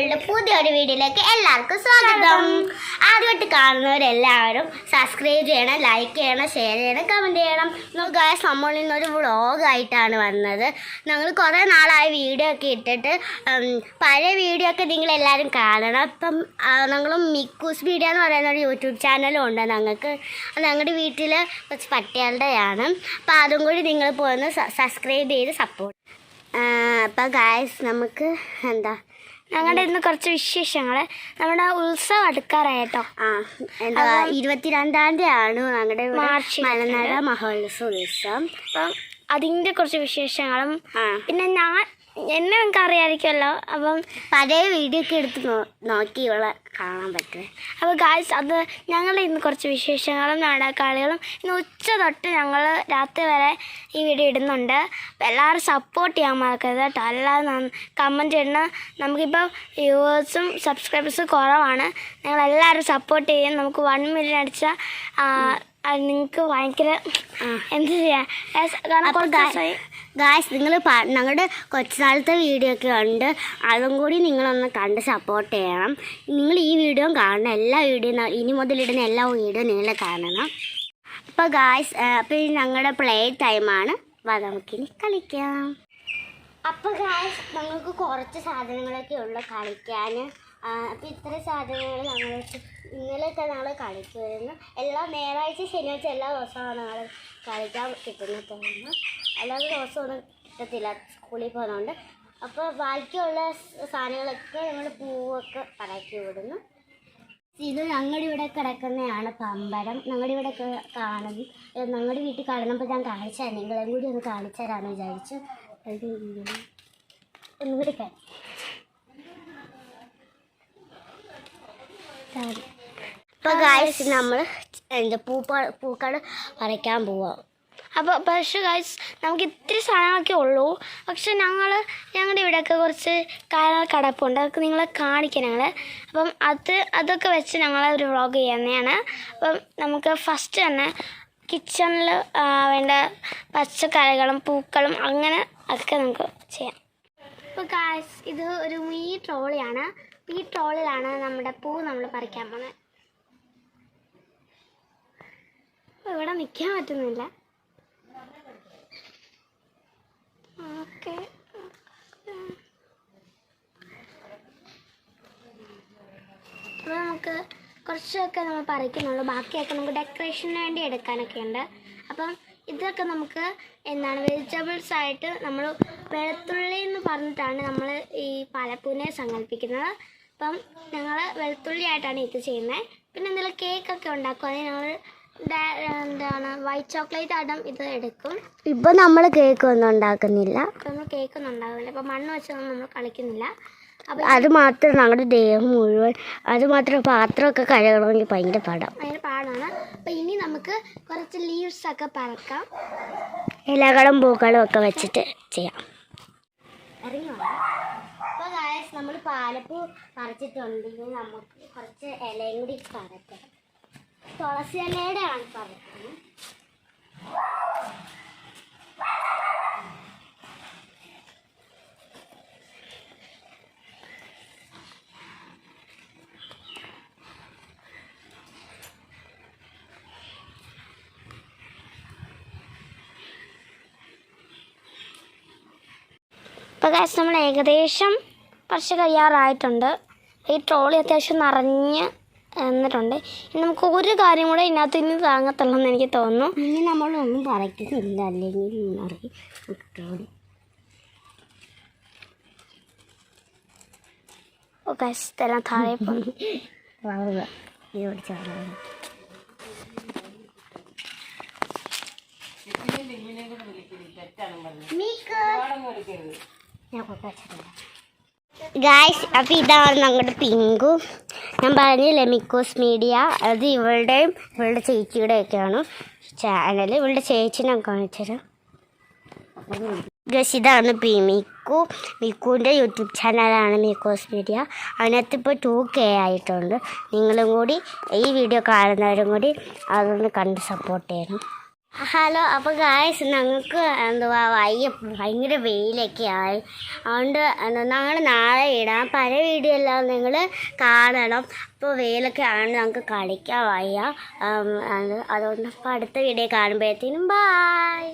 നമ്മളുടെ പുതിയൊരു വീഡിയോയിലേക്ക് എല്ലാവർക്കും സ്വാഗതം. ആദ്യമായിട്ട് കാണുന്നവരെല്ലാവരും സബ്സ്ക്രൈബ് ചെയ്യണം ലൈക്ക് ചെയ്യണം ഷെയർ ചെയ്യണം കമന്റ് ചെയ്യണം. നോക്കായ നമ്മൾ ഇന്നൊരു വ്ളോഗായിട്ടാണ് വന്നത്. ഞങ്ങൾ കുറേ നാളായി വീഡിയോ ഒക്കെ ഇട്ടിട്ട് പഴയ വീഡിയോ ഒക്കെ നിങ്ങൾ എല്ലാവരും കാണണം. അപ്പം ഞങ്ങൾ മിക്കൂസ് വീഡിയോ എന്ന് പറയുന്ന ഒരു യൂട്യൂബ് ചാനലും ഉണ്ട് ഞങ്ങൾക്ക്. ഞങ്ങളുടെ വീട്ടിൽ കുറച്ച് പട്ടികളുടെയാണ്. അപ്പോൾ അതും കൂടി നിങ്ങൾ പോയി സബ്സ്ക്രൈബ് ചെയ്ത് സപ്പോർട്ട് അപ്പം ഗായസ് നമുക്ക് എന്താ ഞങ്ങളുടെ ഇന്ന് കുറച്ച് വിശേഷങ്ങൾ. നമ്മുടെ ഉത്സവം അടുക്കാറായിട്ടോ? ആ എന്താ ഇരുപത്തിരണ്ടാം തീയതി ആണ് ഞങ്ങളുടെ മാർച്ച് മലനാട് മഹോത്സവ ഉത്സവം. അപ്പം അതിന്റെ കുറച്ച് വിശേഷങ്ങളും. പിന്നെ ഞാൻ എന്നെ നമുക്ക് അറിയാമായിരിക്കുമല്ലോ അപ്പം പഴയ വീഡിയോ ഒക്കെ എടുത്ത് നോക്കി ഇവളെ കാണാൻ പറ്റും അപ്പോൾ ഗായ്സ് അത് ഞങ്ങൾ ഇന്ന് കുറച്ച് വിശേഷങ്ങളും നാടകക്കളികളും ഇന്ന് ഉച്ച തൊട്ട് ഞങ്ങൾ രാത്രി വരെ ഈ വീഡിയോ ഇടുന്നുണ്ട്. അപ്പോൾ എല്ലാവരും സപ്പോർട്ട് ചെയ്യാൻ മറക്കരുത് കേട്ടോ. എല്ലാവരും കമന്റ് ചെയ്യണം നമുക്കിപ്പോൾ വ്യൂവേഴ്സും സബ്സ്ക്രൈബേഴ്സും കുറവാണ്. നിങ്ങളെല്ലാവരും സപ്പോർട്ട് ചെയ്യും. നമുക്ക് വൺ മില്യൺ അടിച്ചാൽ നിങ്ങൾക്ക് ഭയങ്കര എന്ത് ചെയ്യാം? കാരണം കുറച്ച് ഗായ്സ് നിങ്ങൾ ഞങ്ങളുടെ കൊച്ചുനാളത്തെ വീഡിയോ ഒക്കെ ഉണ്ട്. അതും കൂടി നിങ്ങളൊന്ന് കണ്ട് സപ്പോർട്ട് ചെയ്യണം. നിങ്ങൾ ഈ വീഡിയോ കാണണം എല്ലാ വീഡിയോ ഇനി മുതൽ ഇടുന്ന എല്ലാ വീഡിയോ നിങ്ങൾ കാണണം. അപ്പോൾ ഗായ്സ് അപ്പോൾ ഞങ്ങളുടെ പ്ലേ ടൈമാണ് വാ നമുക്കിനി കളിക്കാം. അപ്പോൾ ഗായ്സ് ഞങ്ങൾക്ക് കുറച്ച് സാധനങ്ങളൊക്കെ ഉള്ളു കളിക്കാൻ അപ്പോൾ ഇത്ര സാധനങ്ങൾ ഞങ്ങൾ ഇന്നലെയൊക്കെ ഞങ്ങൾ കളിക്കുമായിരുന്നു. എല്ലാ ഞായറാഴ്ച ശനിയാഴ്ച എല്ലാ ദിവസമാണ് ഞങ്ങൾ കളിക്കാൻ കിട്ടുന്ന തോന്നുന്നു അല്ലാതെ ദിവസമൊന്നും കിട്ടത്തില്ല. സ്കൂളിൽ പോകുന്നതുകൊണ്ട്. അപ്പോൾ ബാക്കിയുള്ള സാധനങ്ങളൊക്കെ ഞങ്ങൾ പൂവൊക്കെ പടക്കി വിടുന്നു. ഇത് ഞങ്ങളുടെ ഇവിടെ കിടക്കുന്നതാണ് പമ്പരം. ഞങ്ങളുടെ ഇവിടെ കാണും. ഞങ്ങളുടെ വീട്ടിൽ കാണുമ്പോൾ ഞാൻ കാണിച്ചു തരാം കൂടി ഒന്ന് കാണിച്ചു തരാമെന്ന് വിചാരിച്ചു ഒന്നുകൂടി ഇങ്ങനെ. ഇപ്പൊ ഗായ്സ് നമ്മൾ എന്താ പൂപ്പ പൂക്കൾ പറിക്കാൻ പോവാം. അപ്പോൾ പക്ഷേ ഗായ്സ് നമുക്ക് ഇത്തിരി സാധനങ്ങളൊക്കെ ഉള്ളൂ. പക്ഷെ ഞങ്ങൾ ഞങ്ങളുടെ ഇവിടെയൊക്കെ കുറച്ച് കാര്യങ്ങൾ കിടപ്പുണ്ട്. അതൊക്കെ നിങ്ങളെ കാണിക്കാം ഞങ്ങൾ അപ്പം അത് അതൊക്കെ വെച്ച് ഞങ്ങൾ ഒരു വ്ളോഗ് ചെയ്യുന്നതാണ്. അപ്പം നമുക്ക് ഫസ്റ്റ് തന്നെ കിച്ചണിൽ വേണ്ട പച്ചക്കറികളും പൂക്കളും അങ്ങനെ ഒക്കെ നമുക്ക് ചെയ്യാം. അപ്പോൾ ഗായ്സ് ഇത് ഒരു മീ ട്രോളിയാണ് ഈ ട്രോളിലാണ് നമ്മുടെ പൂ നമ്മൾ പറിക്കാൻ പോകുന്നത് അപ്പോൾ ഇവിടെ നിൽക്കാൻ പറ്റുന്നില്ല. നമുക്ക് കുറച്ചൊക്കെ നമ്മൾ പറിക്കുന്നുള്ളൂ. ബാക്കിയൊക്കെ നമുക്ക് ഡെക്കറേഷന് വേണ്ടി എടുക്കാനൊക്കെ ഉണ്ട്. അപ്പം ഇതൊക്കെ നമുക്ക് എന്താണ് വെജിറ്റബിൾസ് ആയിട്ട് നമ്മൾ വെളുത്തുള്ളി എന്ന് പറഞ്ഞിട്ടാണ് നമ്മൾ ഈ പാലപ്പൂനെ സങ്കല്പിക്കുന്നത്. അപ്പം ഞങ്ങൾ വെളുത്തുള്ളി ആയിട്ടാണ് ഇത് ചെയ്യുന്നത്. പിന്നെ എന്തെങ്കിലും കേക്കൊക്കെ ഉണ്ടാക്കും അതിന് ഞങ്ങൾ എന്താണ്? വൈറ്റ് ചോക്ലേറ്റ് ആയിട്ടും ഇത് എടുക്കും. ഇപ്പൊ നമ്മൾ കേക്ക് ഒന്നും ഉണ്ടാക്കുന്നില്ല. നമ്മൾ കേക്ക് ഒന്നും ഉണ്ടാകുന്നില്ല ഇപ്പൊ മണ്ണ് വെച്ചൊന്നും നമ്മൾ കളിക്കുന്നില്ല. അത് മാത്രം ഞങ്ങളുടെ ദേഹം മുഴുവൻ അത് മാത്രം പാത്രമൊക്കെ കഴുകണമെങ്കിൽ ഭയങ്കര പാടാം. ഭയങ്കര പാടാണ്. അപ്പം ഇനി നമുക്ക് കുറച്ച് ലീവ്സ് ഒക്കെ പറക്കാം. ഇലകളും പൂക്കളും ഒക്കെ വെച്ചിട്ട് ചെയ്യാം. ഇറങ്ങി അപ്പോൾ നമ്മൾ പാലപ്പൂ പറിച്ചിട്ടുണ്ടെങ്കിൽ നമുക്ക് കുറച്ച് ഇലയും കൂടി പറിക്കാം തുളസി ഇലയുടെ ആണ് ഇപ്പോൾ കാശ് നമ്മൾ ഏകദേശം കുറച്ച് കഴിയാറായിട്ടുണ്ട്. ഈ ട്രോളി അത്യാവശ്യം നിറഞ്ഞ് എന്നിട്ടുണ്ട്. നമുക്ക് ഒരു കാര്യം കൂടെ ഇതിനകത്ത് ഇനി താങ്ങത്തുള്ളൂ എന്ന് എനിക്ക് തോന്നുന്നു. ഇനി നമ്മളൊന്നും പറിക്കുന്നില്ല അല്ലെങ്കിൽ ഓക്കെ സ്ഥലം താഴെ പോകുന്നു. ഗായ്സ് അപ്പം ഇതാണ് ഞങ്ങളുടെ പിങ്കു. ഞാൻ പറഞ്ഞില്ലേ മിക്കോസ് മീഡിയ അത് ഇവളുടെയും ഇവളുടെ ചേച്ചിയുടെയൊക്കെയാണ് ചാനൽ ഇവളുടെ ചേച്ചിനെ കാണിച്ചത് ഗസ് ഇതാണ് പി മിക്കു മിക്കുവിന്റെ യൂട്യൂബ് ചാനലാണ് മിക്കോസ് മീഡിയ. അതിനകത്ത് ഇപ്പോൾ ടു കെ ആയിട്ടുണ്ട്. നിങ്ങളും കൂടി ഈ വീഡിയോ കാണുന്നവരും കൂടി അതൊന്ന് കണ്ട് സപ്പോർട്ട് ചെയ്യണം. ഹലോ അപ്പോൾ ഗായ്സ് ഞങ്ങൾക്ക് എന്തുവാ വയ്യ ഭയങ്കര വെയിലൊക്കെ ആയി അതുകൊണ്ട് ഞങ്ങൾ നാളെ ഇടാം. പല വീഡിയോ എല്ലാം നിങ്ങൾ കാണണം. അപ്പോൾ വെയിലൊക്കെ ആണ് ഞങ്ങൾക്ക് കളിക്കാൻ വയ്യ. അതുകൊണ്ട് അപ്പോൾ അടുത്ത വീഡിയോ കാണുമ്പോഴത്തേനും ബായ്